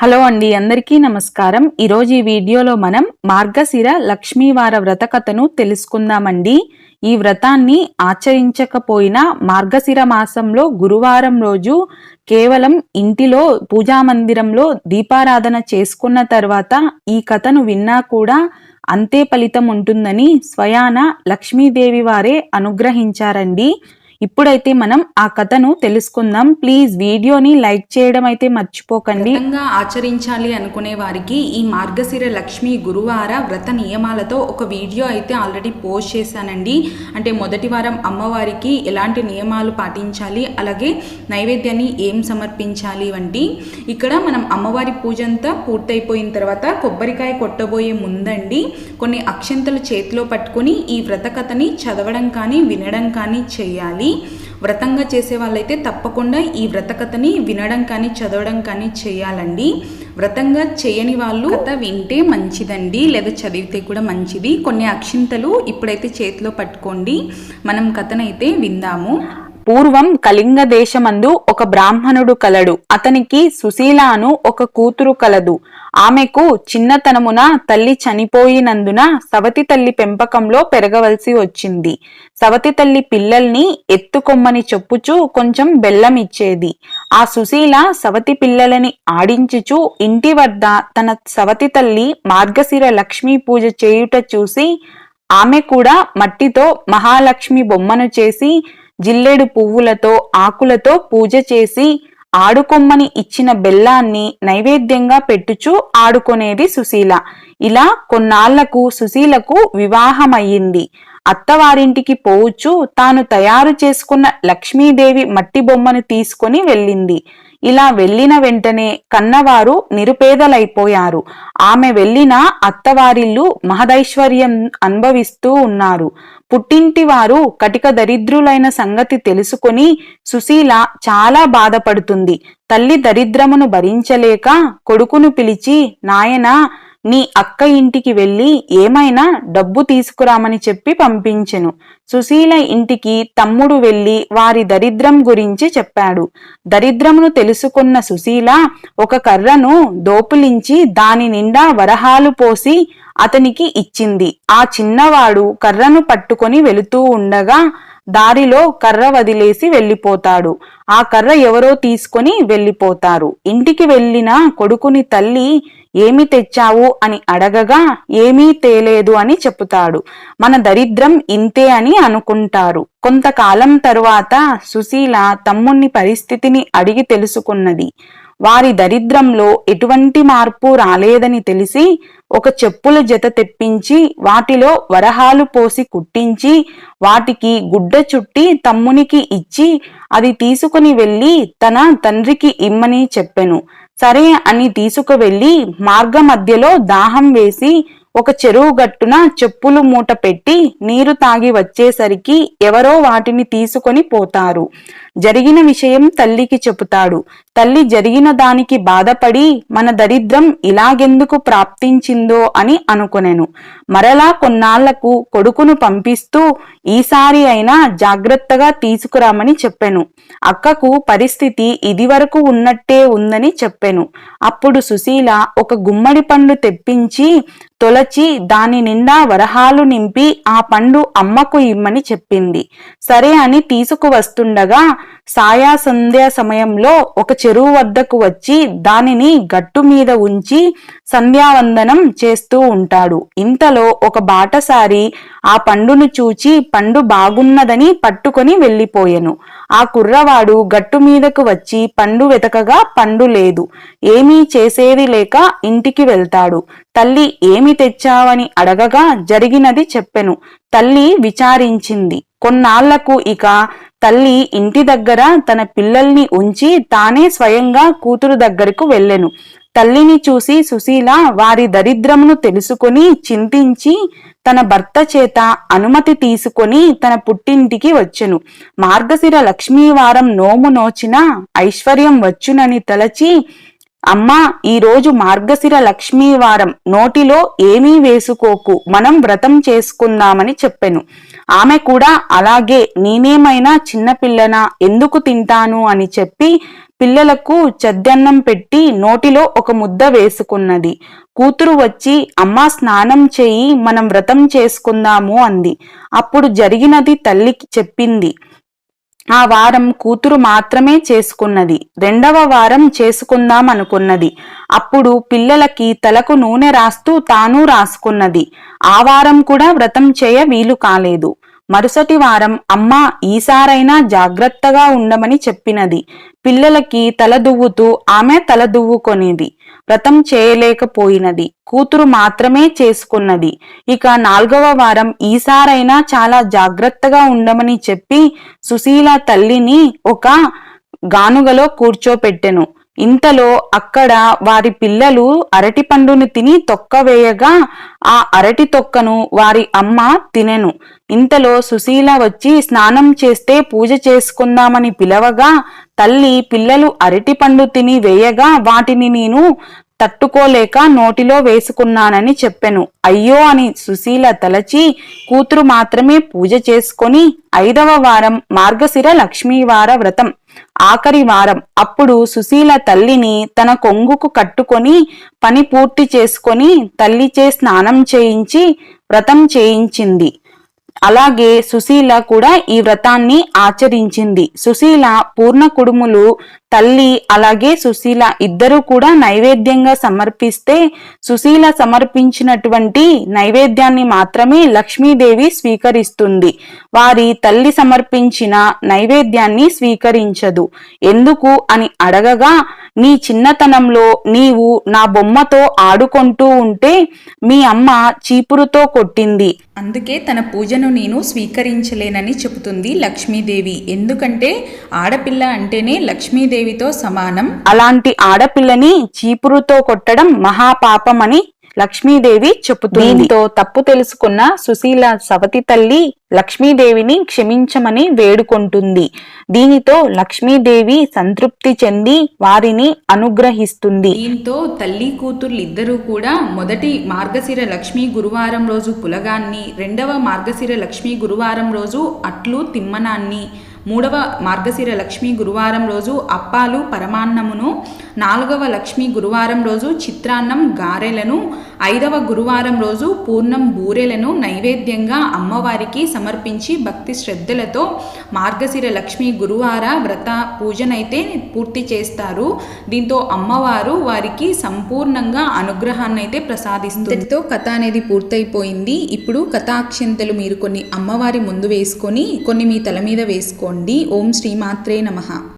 Hello అండి అందరికీ నమస్కారం. ఈరోజు ఈ వీడియోలో మనం మార్గశిర లక్ష్మీవార వ్రత కథను తెలుసుకుందామండి. ఈ వ్రతాన్ని ఆచరించకపోయినా మార్గశిర మాసంలో గురువారం రోజు కేవలం ఇంటిలో పూజా మందిరంలో దీపారాధన చేసుకున్న తర్వాత ఈ కథను విన్నా కూడా అంతే ఫలితం ఉంటుందని స్వయాన లక్ష్మీదేవి వారే అనుగ్రహించారండి. ఇప్పుడైతే మనం ఆ కథను తెలుసుకుందాం. ప్లీజ్ వీడియోని లైక్ చేయడం అయితే మర్చిపోకండి. ఆచరించాలి అనుకునే వారికి ఈ మార్గశిర లక్ష్మి గురువార వ్రత నియమాలతో ఒక వీడియో అయితే ఆల్రెడీ పోస్ట్ చేశానండి. అంటే మొదటి వారం అమ్మవారికి ఎలాంటి నియమాలు పాటించాలి అలాగే నైవేద్యాన్ని ఏం సమర్పించాలి వంటి ఇక్కడ మనం అమ్మవారి పూజ అంతా పూర్తయిపోయిన తర్వాత కొబ్బరికాయ కొట్టబోయే ముందండి కొన్ని అక్షంతలు చేతిలో పట్టుకొని ఈ వ్రత కథని చదవడం కానీ వినడం కానీ చేయాలి. వ్రతంగా చేసే వాళ్ళైతే తప్పకుండా ఈ వ్రత కథని వినడం కానీ చదవడం కానీ చేయాలండి. వ్రతంగా చేయని వాళ్ళు కథ వింటే మంచిదండి లేదా చదివితే కూడా మంచిది. కొన్ని అక్షింతలు ఇప్పుడైతే చేతిలో పట్టుకోండి. మనం కథనైతే విందాము. పూర్వం కళింగ దేశమందు ఒక బ్రాహ్మణుడు కలడు. అతనికి సుశీలాను ఒక కూతురు కలదు. ఆమెకు చిన్నతనమున తల్లి చనిపోయినందున సవతి తల్లి పెంపకంలో పెరగవలసి వచ్చింది. సవతి తల్లి పిల్లల్ని ఎత్తుకొమ్మని చెప్పుచూ కొంచెం బెల్లం ఇచ్చేది ఆ సుశీల సవతి పిల్లలని ఆడించుచు ఇంటి వద్ద తన సవతి తల్లి మార్గశిర లక్ష్మీ పూజ చేయుట చూసి ఆమె కూడా మట్టితో మహాలక్ష్మి బొమ్మను చేసి జిల్లేడు పువ్వులతో ఆకులతో పూజ చేసి ఆడుకొమ్మని ఇచ్చిన బెల్లాన్ని నైవేద్యంగా పెట్టుచూ ఆడుకొనేది సుశీల. ఇలా కొన్నాళ్ళకు సుశీలకు వివాహమయ్యింది. అత్తవారింటికి పోవచ్చు తాను తయారు చేసుకున్న లక్ష్మీదేవి మట్టి బొమ్మను తీసుకొని వెళ్ళింది. ఇలా వెళ్ళిన వెంటనే కన్నవారు నిరుపేదలైపోయారు. ఆమె వెళ్ళిన అత్తవారిల్లు మహదైశ్వర్యం అనుభవిస్తూ ఉన్నారు. పుట్టింటి వారు కటిక దరిద్రులైన సంగతి తెలుసుకొని సుశీల చాలా బాధపడుతుంది. తల్లి దరిద్రమును భరించలేక కొడుకును పిలిచి నాయనా నీ అక్క ఇంటికి వెళ్ళి ఏమైనా డబ్బు తీసుకురామని చెప్పి పంపించెను. సుశీల ఇంటికి తమ్ముడు వెళ్ళి వారి దరిద్రం గురించి చెప్పాడు. దరిద్రమును తెలుసుకున్న సుశీల ఒక కర్రను దోపులించి దాని నిండా వరహాలు పోసి అతనికి ఇచ్చింది. ఆ చిన్నవాడు కర్రను పట్టుకొని వెళుతూ ఉండగా దారిలో కర్ర వదిలేసి వెళ్ళిపోతాడు. ఆ కర్ర ఎవరో తీసుకొని వెళ్ళిపోతారు. ఇంటికి వెళ్ళిన కొడుకుని తల్లి ఏమి తెచ్చావు? అని అడగగా ఏమీ తేలేదు అని చెప్తాడు. మన దరిద్రం ఇంతే అని అనుకుంటారు. కొంతకాలం తరువాత సుశీల తమ్ముణ్ణి పరిస్థితిని అడిగి తెలుసుకున్నది. వారి దరిద్రంలో ఎటువంటి మార్పు రాలేదని తెలిసి ఒక చెప్పుల జత తెప్పించి వాటిలో వరహాలు పోసి కుట్టించి వాటికి గుడ్డ చుట్టి తమ్మునికి ఇచ్చి అది తీసుకుని వెళ్ళి తన తండ్రికి ఇమ్మని చెప్పెను. సరే అని తీసుకువెళ్ళి మార్గ మధ్యలో దాహం వేసి ఒక చెరువు గట్టున చెప్పులు మూట పెట్టి నీరు తాగి వచ్చేసరికి ఎవరో వాటిని తీసుకొని పోతారు. జరిగిన విషయం తల్లికి చెబుతాడు. తల్లి జరిగిన దానికి బాధపడి మన దరిద్రం ఇలాగెందుకు ప్రాప్తించిందో అని అనుకొనెను. మరలా కొన్నాళ్ళకు కొడుకును పంపిస్తూ ఈసారి అయినా జాగ్రత్తగా తీసుకురామని చెప్పెను. అక్కకు పరిస్థితి ఇదివరకు ఉన్నట్టే ఉందని చెప్పెను. అప్పుడు సుశీల ఒక గుమ్మడి పండు తెప్పించి తొలచి దాని నిండా వరహాలు నింపి ఆ పండు అమ్మకు ఇమ్మని చెప్పింది. సరే అని తీసుకువస్తుండగా సాయా సంధ్యా సమయంలో ఒక చెరువు వద్దకు వచ్చి దానిని గట్టు మీద ఉంచి సంధ్యావందనం చేస్తూ ఉంటాడు. ఇంతలో ఒక బాటసారి ఆ పండును చూచి పండు బాగున్నదని పట్టుకొని వెళ్ళిపోయెను. ఆ కుర్రవాడు గట్టు మీదకు వచ్చి పండు వెతకగా పండు లేదు. ఏమీ చేసేది లేక ఇంటికి వెళ్తాడు. తల్లి ఏమి తెచ్చావని అడగగా జరిగినది చెప్పెను. తల్లి విచారించింది. కొన్నాళ్ళకు ఇక తల్లి ఇంటి దగ్గర తన పిల్లల్ని ఉంచి తానే స్వయంగా కూతురు దగ్గరకు వెళ్ళెను. తల్లిని చూసి సుశీల వారి దరిద్రమును తెలుసుకొని చింతించి తన భర్త చేత అనుమతి తీసుకొని తన పుట్టింటికి వచ్చెను. మార్గశిర లక్ష్మీవారం నోము నోచిన ఐశ్వర్యం వచ్చునని తలచి అమ్మా ఈరోజు మార్గశిర లక్ష్మీవారం నోటిలో ఏమీ వేసుకోకు. మనం వ్రతం చేసుకుందామని చెప్పెను. ఆమె కూడా అలాగే నేనేమైనా చిన్నపిల్లనా? ఎందుకు తింటాను? అని చెప్పి పిల్లలకు చద్దన్నం పెట్టి నోటిలో ఒక ముద్ద వేసుకున్నది. కూతురు వచ్చి అమ్మా స్నానం చేయి మనం వ్రతం చేసుకుందాము అంది. అప్పుడు జరిగినది తల్లికి చెప్పింది. ఆ వారం కూతురు మాత్రమే చేసుకున్నది. రెండవ వారం చేసుకుందాం అనుకున్నది అప్పుడు పిల్లలకి తలకు నూనె రాస్తూ తాను రాసుకున్నది. ఆ వారం కూడా వ్రతం చేయ వీలు కాలేదు. మరుసటి వారం అమ్మ ఈసారైనా జాగ్రత్తగా ఉండమని చెప్పినది. పిల్లలకి తల దువ్వుతూ ఆమె తల దువ్వుకొనేది వ్రతం చేయలేకపోయినది. కూతురు మాత్రమే చేసుకున్నది. ఇక నాల్గవ వారం ఈసారైనా చాలా జాగ్రత్తగా ఉండమని చెప్పి సుశీల తల్లిని ఒక గానుగలో కూర్చోపెట్టెను. ఇంతలో అక్కడ వారి పిల్లలు అరటి పండును తిని తొక్క వేయగా ఆ అరటి తొక్కను వారి అమ్మ తినెను. ఇంతలో సుశీల వచ్చి స్నానం చేస్తే పూజ చేసుకుందామని పిలవగా తల్లి పిల్లలు అరటి పండు తిని వేయగా వాటిని నేను తట్టుకోలేక నోటిలో వేసుకున్నానని చెప్పెను. అయ్యో అని సుశీల తలచి కూతురు మాత్రమే పూజ చేసుకొని ఐదవ వారం మార్గశిర లక్ష్మీవార వ్రతం. ఆఖరి వారం అప్పుడు సుశీల తల్లిని తన కొంగుకు కట్టుకొని పని పూర్తి చేసుకొని తల్లిచే స్నానం చేయించి వ్రతం చేయించింది. అలాగే సుశీల కూడా ఈ వ్రతాన్ని ఆచరించింది. సుశీల పూర్ణ కుడుములు తల్లి అలాగే సుశీల ఇద్దరు కూడా నైవేద్యంగా సమర్పిస్తే సుశీల సమర్పించినటువంటి నైవేద్యాన్ని మాత్రమే లక్ష్మీదేవి స్వీకరిస్తుంది. వారి తల్లి సమర్పించిన నైవేద్యాన్ని స్వీకరించదు. ఎందుకు అని అడగగా నీ చిన్నతనంలో నీవు నా బొమ్మతో ఆడుకుంటూ ఉంటే మీ అమ్మ చీపురుతో కొట్టింది. అందుకే తన పూజను నేను స్వీకరించలేనని చెబుతుంది లక్ష్మీదేవి. ఎందుకంటే ఆడపిల్ల అంటేనే లక్ష్మీదేవితో సమానం. అలాంటి ఆడపిల్లని చీపురుతో కొట్టడం మహాపాపమని లక్ష్మీదేవి చెబుతుంది దీంతో తప్పు తెలుసుకున్న సుశీల సవతి తల్లి లక్ష్మీదేవిని క్షమించమని వేడుకుంటుంది. దీనితో లక్ష్మీదేవి సంతృప్తి చెంది వారిని అనుగ్రహిస్తుంది. దీంతో తల్లి కూతుర్లు ఇద్దరూ కూడా మొదటి మార్గశిర లక్ష్మీ గురువారం రోజు పులగాన్ని రెండవ మార్గశిర లక్ష్మీ గురువారం రోజు అట్లు తిమ్మనాన్ని మూడవ మార్గశిర లక్ష్మీ గురువారం రోజు అప్పాలు పరమాన్నమును నాలుగవ లక్ష్మీ గురువారం రోజు చిత్రాన్నం గారెలను ఐదవ గురువారం రోజు పూర్ణం బూరెలను నైవేద్యంగా అమ్మవారికి సమర్పించి భక్తి శ్రద్ధలతో మార్గశిర లక్ష్మీ గురువార వ్రత పూజనైతే పూర్తి చేస్తారు. దీంతో అమ్మవారు వారికి సంపూర్ణంగా అనుగ్రహాన్ని అయితే ప్రసాదిస్తుంది కథ అనేది పూర్తయిపోయింది. ఇప్పుడు కథాక్షంతలు మీరు కొన్ని అమ్మవారి ముందు వేసుకొని కొన్ని మీ తల మీద చేసుకోండి. ఓం శ్రీమాత్రే నమః.